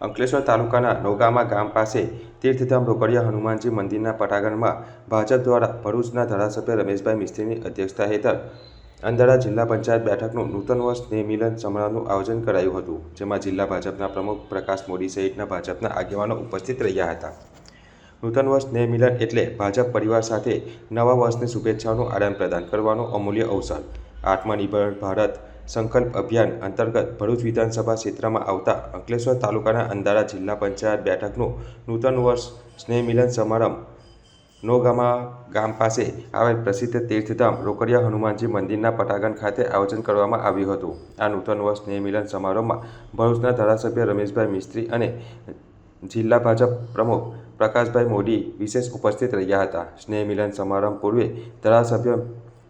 અંકલેશ્વર તાલુકાના નોગામા ગામ પાસે તીર્થધામ રોકડિયા હનુમાનજી મંદિરના પટાગણમાં ભાજપ દ્વારા ભરૂચના ધારાસભ્ય રમેશભાઈ મિસ્ત્રીની અધ્યક્ષતા હેઠળ અંધારા જિલ્લા પંચાયત બેઠકનું નૂતન વર્ષ સ્નેહમિલન સમારોહનું આયોજન કરાયું હતું, જેમાં જિલ્લા ભાજપના પ્રમુખ પ્રકાશ મોદી સહિતના ભાજપના આગેવાનો ઉપસ્થિત રહ્યા હતા. નૂતન વર્ષ સ્નેહમિલન એટલે ભાજપ પરિવાર સાથે નવા વર્ષની શુભેચ્છાઓનું આદાન પ્રદાન કરવાનો અમૂલ્ય અવસર. આત્મનિર્ભર ભારત સંકલ્પ અભિયાન અંતર્ગત ભરૂચ વિધાનસભા ક્ષેત્રમાં આવતા અંકલેશ્વર તાલુકાના અંધારા જિલ્લા પંચાયત બેઠકનું નૂતન વર્ષ સ્નેહ મિલન સમારંભ નોગામા ગામ પાસે આવેલ પ્રસિદ્ધ તીર્થધામ રોકડિયા હનુમાનજી મંદિરના પટાગન ખાતે આયોજન કરવામાં આવ્યું હતું. આ નૂતન વર્ષ સ્નેહ મિલન સમારોહમાં ભરૂચના ધારાસભ્ય રમેશભાઈ મિસ્ત્રી અને જિલ્લા ભાજપ પ્રમુખ પ્રકાશભાઈ મોદી વિશેષ ઉપસ્થિત રહ્યા હતા. સ્નેહ મિલન સમારંભ પૂર્વે ધારાસભ્ય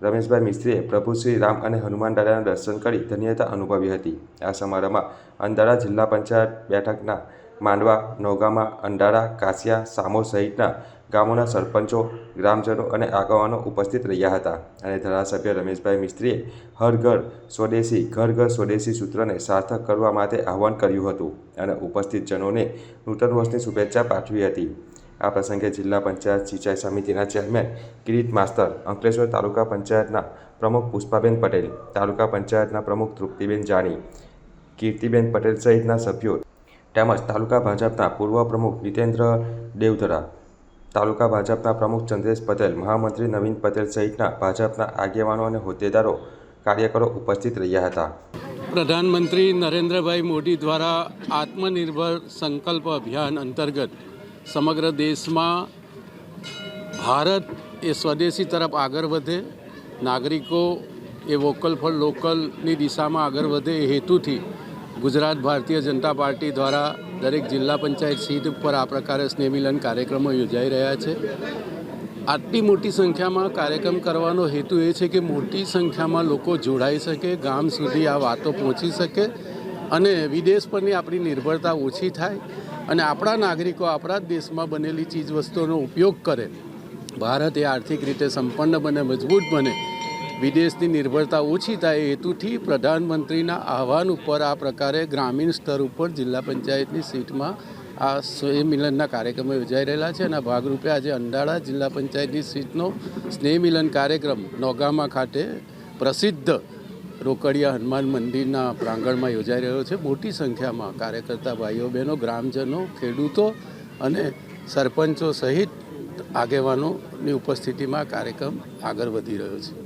રમેશભાઈ મિસ્ત્રીએ પ્રભુ શ્રી રામ અને હનુમાન દાદાના દર્શન કરી ધન્યતા અનુભવી હતી. આ સમારંભમાં અંધારા જિલ્લા પંચાયત બેઠકના માંડવા, નોગામા, અંડારા, કાસિયા સામો સહિતના ગામોના સરપંચો, ગ્રામજનો અને આગેવાનો ઉપસ્થિત રહ્યા હતા અને ધારાસભ્ય રમેશભાઈ મિસ્ત્રીએ હર ઘર સ્વદેશી, ઘર ઘર સ્વદેશી સૂત્રને સાર્થક કરવા માટે આહવાન કર્યું હતું અને ઉપસ્થિત જનોને નૂતન વર્ષની શુભેચ્છા પાઠવી હતી. આ પ્રસંગે જિલ્લા પંચાયત સિંચાઈ સમિતિના ચેરમેન કિરીટ માસ્તર, અંકલેશ્વર તાલુકા પંચાયતના પ્રમુખ પુષ્પાબેન પટેલ, તાલુકા પંચાયતના પ્રમુખ તૃપ્તિબેન જાણી, કીર્તિબેન પટેલ સહિતના સભ્યો તેમજ તાલુકા ભાજપના પૂર્વ પ્રમુખ જીતેન્દ્ર દેવધરા, તાલુકા ભાજપના પ્રમુખ ચંદ્રેશ પટેલ, મહામંત્રી નવીન પટેલ સહિતના ભાજપના આગેવાનો અને હોદ્દેદારો કાર્યકરો ઉપસ્થિત રહ્યા હતા. પ્રધાનમંત્રી નરેન્દ્રભાઈ મોદી દ્વારા આત્મનિર્ભર સંકલ્પ અભિયાન અંતર્ગત સમગ્ર દેશમાં ભારત એ સ્વદેશી તરફ આગળ વધે, નાગરિકો એ વોકલ ફોર લોકલની દિશામાં આગળ વધે એ હેતુથી ગુજરાત ભારતીય જનતા પાર્ટી દ્વારા દરેક જિલ્લા પંચાયત સીટ ઉપર આ પ્રકારે સ્નેહમિલન કાર્યક્રમો યોજાઈ રહ્યા છે. આટલી મોટી સંખ્યામાં કાર્યક્રમ કરવાનો હેતુ એ છે કે મોટી સંખ્યામાં લોકો જોડાઈ શકે, ગામ સુધી આ વાતો પહોંચી શકે અને વિદેશ પરની આપણી નિર્ભરતા ઓછી થાય અને આપણા નાગરિકો આપણા જ દેશમાં બનેલી ચીજવસ્તુઓનો ઉપયોગ કરે. ભારત એ આર્થિક રીતે સંપન્ન બને, મજબૂત બને. વિદેશની નિર્ભરતા ઓછી થાય હેતુથી પ્રધાનમંત્રીના આહવાન ઉપર આ પ્રકારે ગ્રામીણ સ્તર ઉપર જિલ્લા પંચાયતની સીટમાં આ સ્નેહ મિલનના કાર્યક્રમો યોજાઈ રહેલા છે અને ભાગરૂપે આજે અંડાળા જિલ્લા પંચાયતની સીટનો સ્નેહ મિલન કાર્યક્રમ નોગામા ખાતે પ્રસિદ્ધ રોકડિયા હનુમાન મંદિરના પ્રાંગણમાં યોજાઈ રહ્યો છે. મોટી સંખ્યામાં કાર્યકર્તા ભાઈઓ, બહેનો, ગ્રામજનો, ખેડૂતો અને સરપંચો સહિત આગેવાનોની ઉપસ્થિતિમાં કાર્યક્રમ આગળ વધી રહ્યો છે.